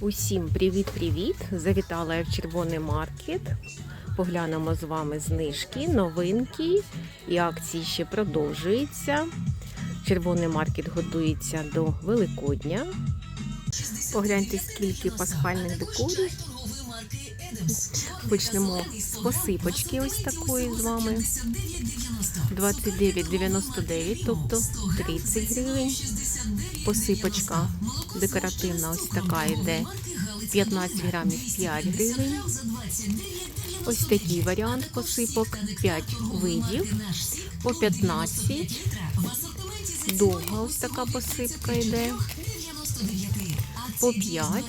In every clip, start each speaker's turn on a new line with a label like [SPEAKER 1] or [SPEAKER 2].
[SPEAKER 1] Усім привіт-привіт! Завітала я в червоний маркет. Поглянемо з вами знижки, новинки і акції ще продовжуються. Червоний маркет готується до Великодня. Погляньте, скільки пасхальних декорів. Почнемо з посипочки ось такої з вами. 29,99, тобто 30 гривень. Посипочка декоративна ось така йде 15 грамів 5 гривень. Ось такий варіант посипок 5 видів по 15. Довга ось така посипка йде. По 5.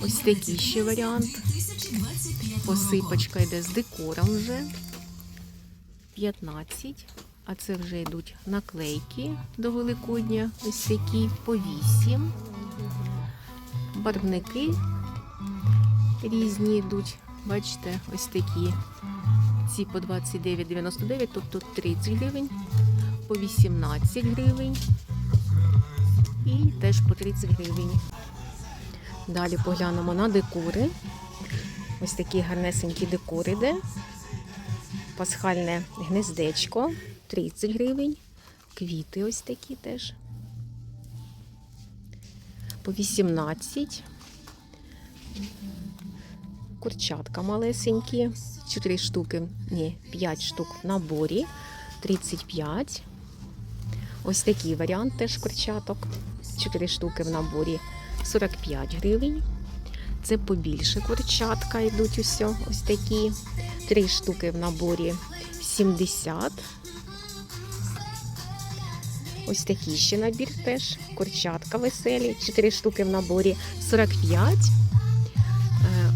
[SPEAKER 1] Ось такий ще варіант. Посипочка йде з декором вже. 15. А це вже йдуть наклейки до Великодня. Ось такі по 8. Барвники різні йдуть. Бачите, ось такі. Ці по 29,99, тобто 30 гривень, по 18 гривень і теж по 30 гривень. Далі поглянемо на декори. Ось такі гарнесенькі декори йде. Пасхальне гнездечко 30 гривень. Квіти ось такі теж. По 18. Курчатка малесенькі. 4 штуки, ні, 5 штук в наборі. 35. Ось такий варіант теж курчаток. 4 штуки в наборі 45 гривень. Це побільше курчатка йдуть усьо, ось такі. 3 штуки в наборі 70. Ось такий ще набір теж. Курчатка веселі. 4 штуки в наборі 45. Е,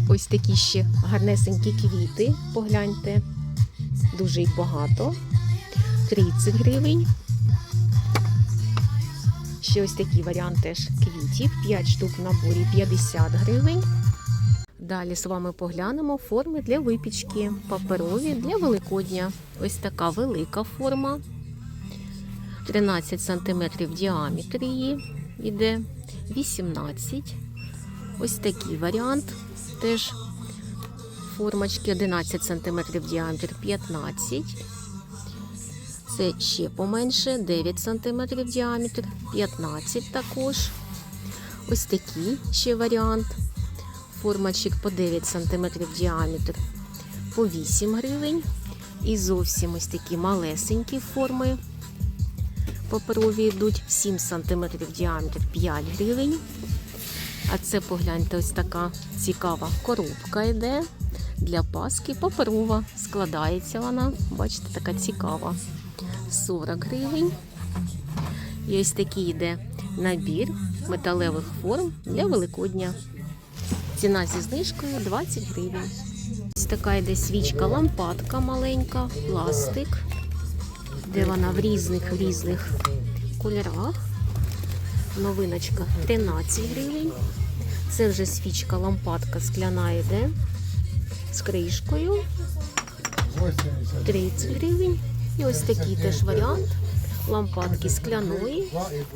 [SPEAKER 1] Ось такі ще гарнесенькі квіти. Погляньте. Дуже їх багато. 30 гривень. Ще ось такий варіант теж квітів. 5 штук в наборі 50 гривень. Далі з вами поглянемо форми для випічки. Паперові для Великодня. Ось така велика форма. 13 см в діаметрі її йде. 18. Ось такий варіант. Теж формочки 11 см діаметр 15. Це ще поменше, 9 см діаметр, 15 також. Ось такий ще варіант. Формочок по 9 см діаметр по 8 гривень. І зовсім ось такі малесенькі форми. Паперові йдуть 7 см діаметр 5 гривень. А це погляньте, ось така цікава коробка йде для паски. Паперова. Складається вона. Бачите, така цікава. 40 гривень. І ось такий йде набір металевих форм для Великодня. Ціна зі знижкою 20 гривень. Ось така йде свічка, лампадка маленька, пластик, де вона в різних різних кольорах. Новиночка 13 гривень. Це вже свічка, лампадка скляна йде з кришкою. 30 гривень. І ось такий теж варіант. Лампадки скляної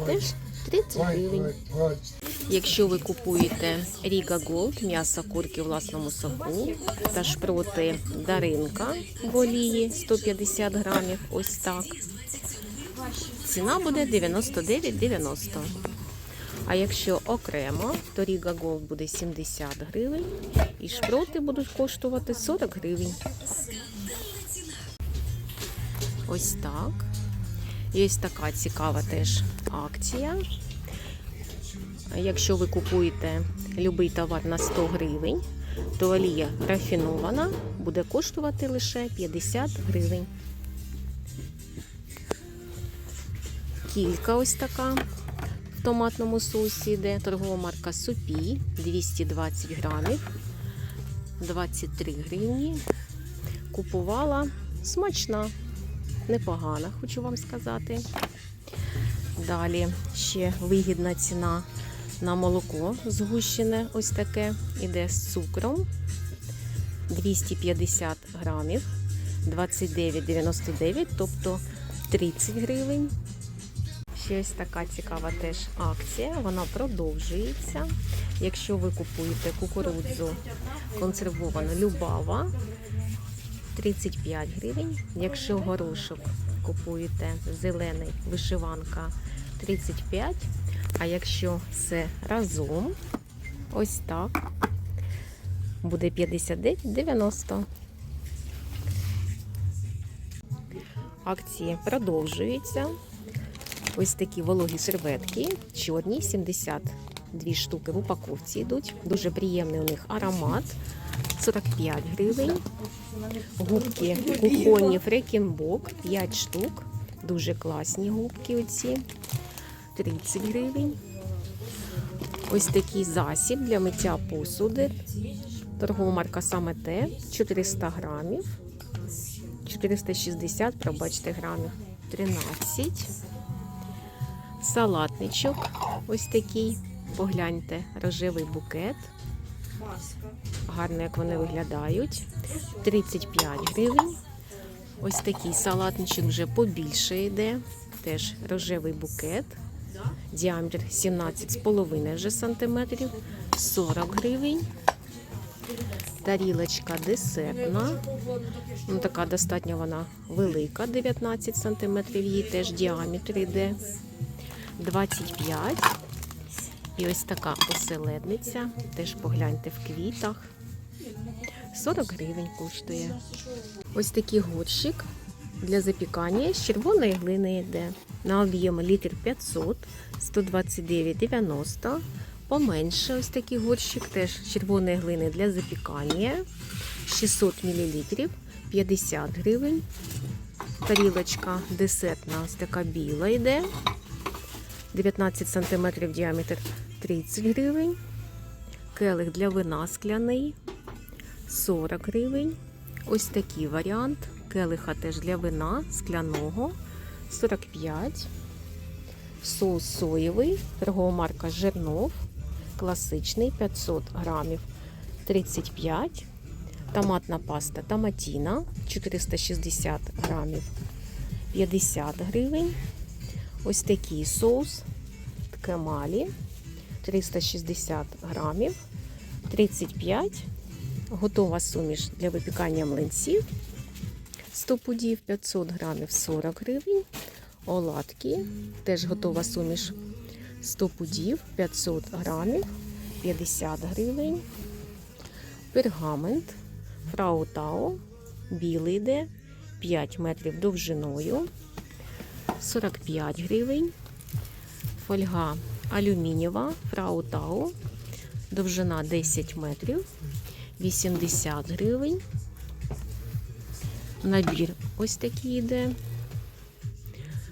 [SPEAKER 1] теж 30 гривень. Якщо ви купуєте Ріга Голд, м'ясо курки в власному соку та шпроти Даринка в олії 150 грамів, ось так. Ціна буде 99,90. А якщо окремо, то Ріга Голд буде 70 гривень і шпроти будуть коштувати 40 гривень. Ось так. Є така цікава теж акція. Якщо ви купуєте будь-який товар на 100 гривень, то олія рафінована буде коштувати лише 50 гривень. Кілька ось така в томатному соусі йде торгова марка Супі 220 грамів, 23 гривні. Купувала смачна непогана, хочу вам сказати. Далі ще вигідна ціна на молоко згущене, ось таке, іде з цукром 250 грамів, 29,99, тобто 30 гривень. Ще ось така цікава теж акція. Вона продовжується. Якщо ви купуєте кукурудзу консервовану Любава 35 гривень. Якщо горошок купуєте зелений вишиванка 35. А якщо все разом, ось так, буде 59,90. Акції продовжуються. Ось такі вологі серветки, чорні, 72 штуки в упаковці йдуть. Дуже приємний у них аромат. 45 гривень. Губки кухонні фрекінбок 5 штук. Дуже класні губки оці. 30 гривень. Ось такий засіб для миття посуди. Торгова марка саме те 400 грамів. 460, пробачте, грамів 13. Салатничок ось такий. Погляньте, рожевий букет. Гарно, як вони виглядають. 35 гривень. Ось такий салатничок вже побільше йде. Теж рожевий букет. Діаметр 17,5 вже сантиметрів. 40 гривень. Тарілочка десертна. Ну, така достатньо вона велика, 19 сантиметрів. Її теж діаметр йде 25. І ось така оселедниця. Теж погляньте в квітах. 40 гривень коштує. Ось такий горщик для запікання з червоної глини йде. На об'єм літр 500, 129,90. Поменше ось такий горщик теж з червоної глини для запікання. 600 мл, 50 гривень. Тарілочка десертна, ось така біла йде. 19 см діаметр 30 гривень. Келих для вина скляний 40 гривень. Ось такий варіант. Келиха теж для вина скляного 45. Соус соєвий, торгова марка Жернов. Класичний 500 грамів 35. Томатна паста Томатіна 460 грамів 50 гривень. Ось такий соус ткемалі 360 грамів 35. Готова суміш для випікання млинців. 100 пудів 500 грамів 40 гривень. Оладки, теж готова суміш. 100 пудів 500 грамів 50 гривень. Пергамент. Фрау Тао, білий йде. 5 метрів довжиною 45 гривень. Фольга алюмінієва Фрау Тао, довжина 10 метрів 80 гривень. Набір ось такий йде.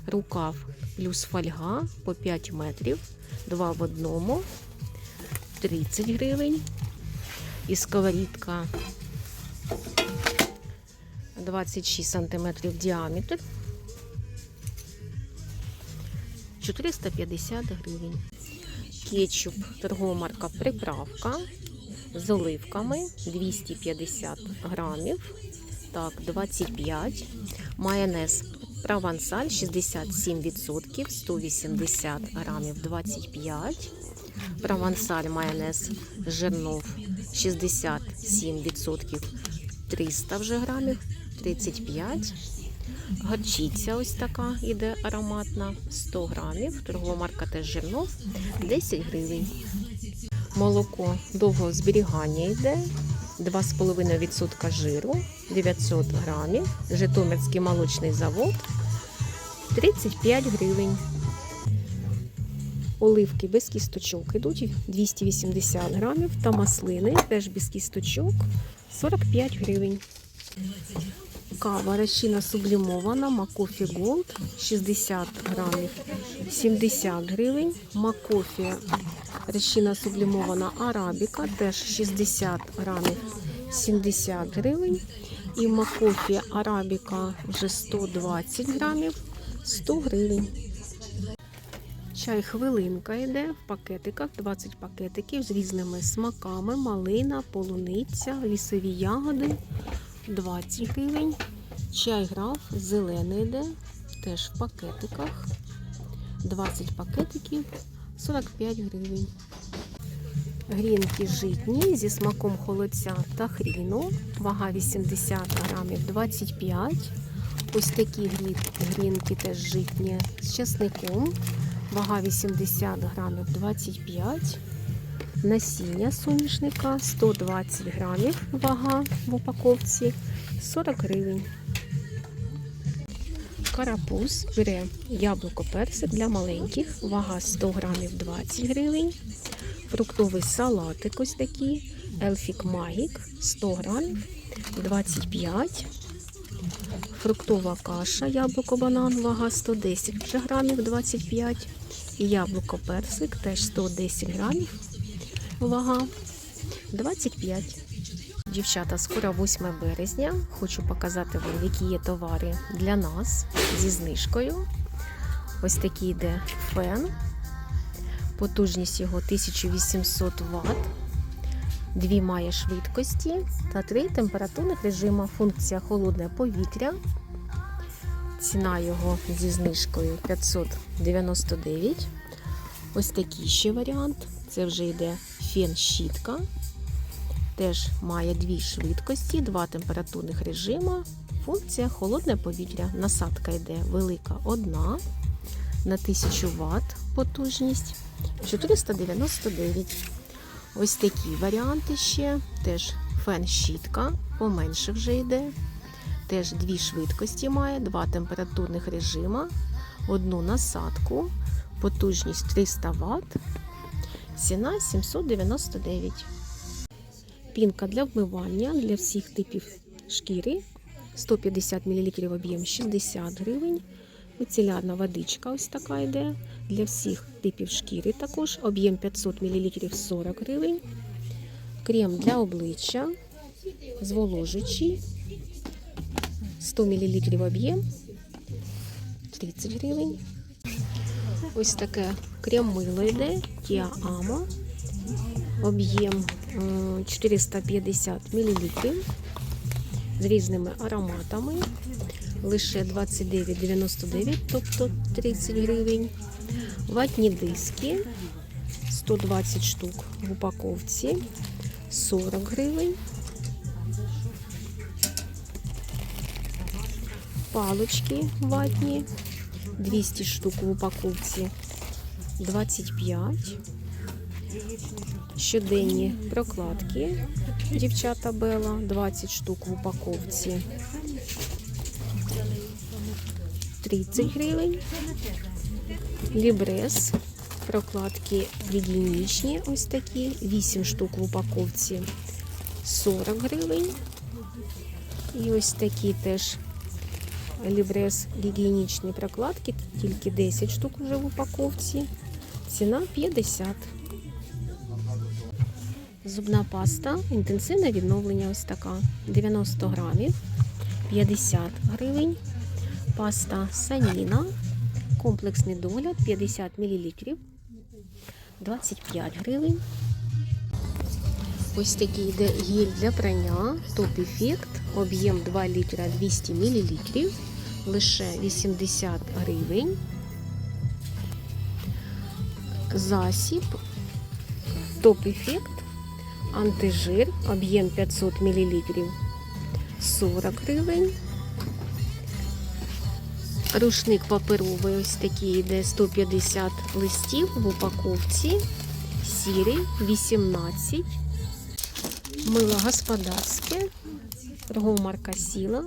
[SPEAKER 1] Рукав плюс фольга по 5 метрів, 2 в одному, 30 гривень. І сковорідка 26 сантиметрів діаметр. 450 гривень. Кетчуп, торгова марка приправка з оливками 250 грамів. Так, 25. Майонез провансаль 67%, 180 грамів 25. Провансаль майонез жирнов 67%, 300 вже грамів, 35. Горчиця ось така іде ароматна, 100 грамів. Торгова марка теж жирнов, 10 гривень. Молоко довгого зберігання йде. 2,5% жиру, 900 грамів. Житомирський молочний завод, 35 гривень. Оливки без кісточок йдуть 280 грамів. Та маслини теж без кісточок, 45 гривень. Кава розчина сублімована, Макофі Голд 60 грамів, 70 гривень. Макофі розчина сублімована Арабіка теж 60 грамів, 70 гривень. І Макофі Арабіка вже 120 грамів, 100 гривень. Чай хвилинка йде в пакетиках, 20 пакетиків з різними смаками, малина, полуниця, лісові ягоди. 20 гривень. Чай граф зелений йде, теж в пакетиках. 20 пакетиків 45 гривень. Грінки житні зі смаком холодця та хріну. Вага 80 грамів 25. Ось такі грінки теж житні з часником. Вага 80 грамів 25. Насіння соняшника 120 грамів. Вага в упаковці 40 гривень. Карапуз, пюре, яблуко персик для маленьких. Вага 100 грамів 20 гривень. Фруктовий салатик ось такий. Елфік Магік 100 грамів 25. Фруктова каша, яблуко банан, вага 110 грамів 25. І яблуко персик теж 110 грамів. Вага 25. Дівчата, скоро 8 березня. Хочу показати вам, які є товари для нас зі знижкою. Ось такий йде фен. Потужність його 1800 Вт. Дві має швидкості та три температурних режима. Функція холодне повітря. Ціна його зі знижкою 599. Ось такий ще варіант. Це вже йде фен-щітка. Теж має дві швидкості, два температурних режима. Функція холодне повітря. Насадка йде велика одна на 1000 Вт потужність 499. Ось такі варіанти ще. Теж фен-щітка, поменше вже йде. Теж дві швидкості має, два температурних режима, одну насадку, потужність 300 Вт, ціна 799. Пінка для вмивання для всіх типів шкіри 150 мл об'єм 60 гривень. Міцелярна водичка ось така йде. Для всіх типів шкіри також об'єм 500 мл 40 гривень. Крем для обличчя зволожуючий 100 мл об'єм 30 гривень. Ось таке крем-мило йде Tia Amo. Об'єм е, 450 мл з різними ароматами. Лише 29,99, тобто 30 гривень. Ватні диски 120 штук в упаковці 40 гривень. Палочки ватні 200 штук в упаковці 25. Щоденні прокладки дівчата Бела 20 штук в упаковці 30 гривень. Лібрес. Прокладки гігієнічні, ось такі, 8 штук в упаковці 40 гривень. І ось такі теж лібрес гігієнічні прокладки, тільки 10 штук вже в упаковці. Ціна 50. Зубна паста, інтенсивне відновлення ось така. 90 грамів, 50 гривень. Паста Саніна, комплексний догляд 50 мл, 25 гривень. Ось такий йде гель для прання, топ ефект, об'єм 2 літра 200 мл, лише 80 гривень. Засіб, топ ефект, антижир, об'єм 500 мл, 40 гривень. Рушник паперовий, ось такий йде 150 листів в упаковці. Сірий 18. Мило господарське. Торгова марка Сіла.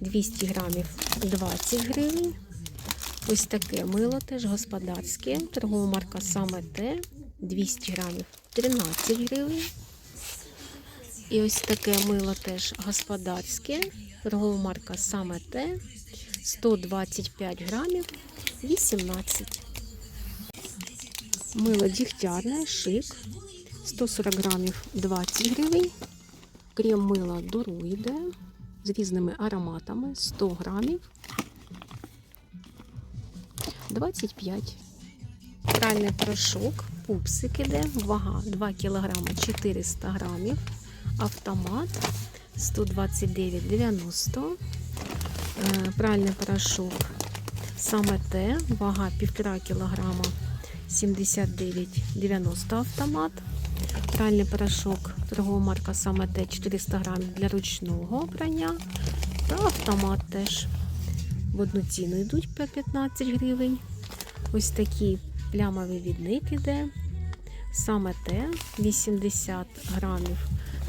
[SPEAKER 1] 200 грамів 20 гривень. Ось таке мило теж господарське. Торгова марка саме те. 200 грамів 13 гривень. І ось таке мило теж господарське. Торгова марка саме те. 125 грамів 18. Мило дігтярне, шик 140 грамів 20 гривень. Крем мила доруйде з різними ароматами. 100 грамів. 25. Пральний порошок, пупсик іде, вага 2 кг 400 грамів. Автомат. 129,90 Е, пральний порошок. Саме те, вага 1,5 кг 79,90 автомат. Пральний порошок торгова марка саме те 400 грамів для ручного прання. Та автомат теж в одну ціну йдуть по 15 гривень. Ось такий плямовий відник іде. Саме те 80 грамів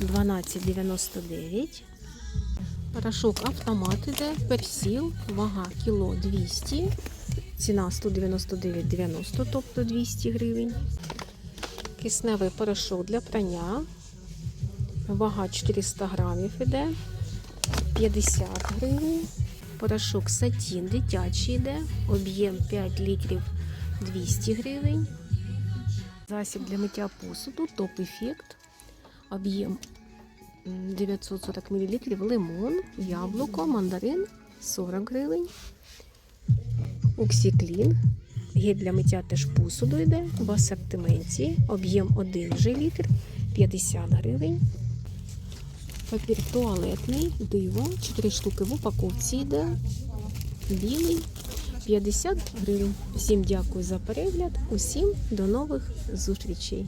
[SPEAKER 1] 12,99. Порошок автомат іде, персіл, вага кіло 200, ціна 199,90, тобто 200 гривень. Кисневий порошок для прання, вага 400 грамів іде, 50 гривень. Порошок сатін дитячий йде, об'єм 5 літрів 200 гривень. Засіб для миття посуду, топ-ефект, об'єм 940 мл, лимон, яблуко, мандарин 40 гривень. Уксіклін, гель для миття теж посуду йде в асортименті, об'єм 1 же літр 50 гривень. Папір туалетний, диво, 4 штуки в упаковці йде. Білий 50 гривень. Всім дякую за перегляд. Усім до нових зустрічей.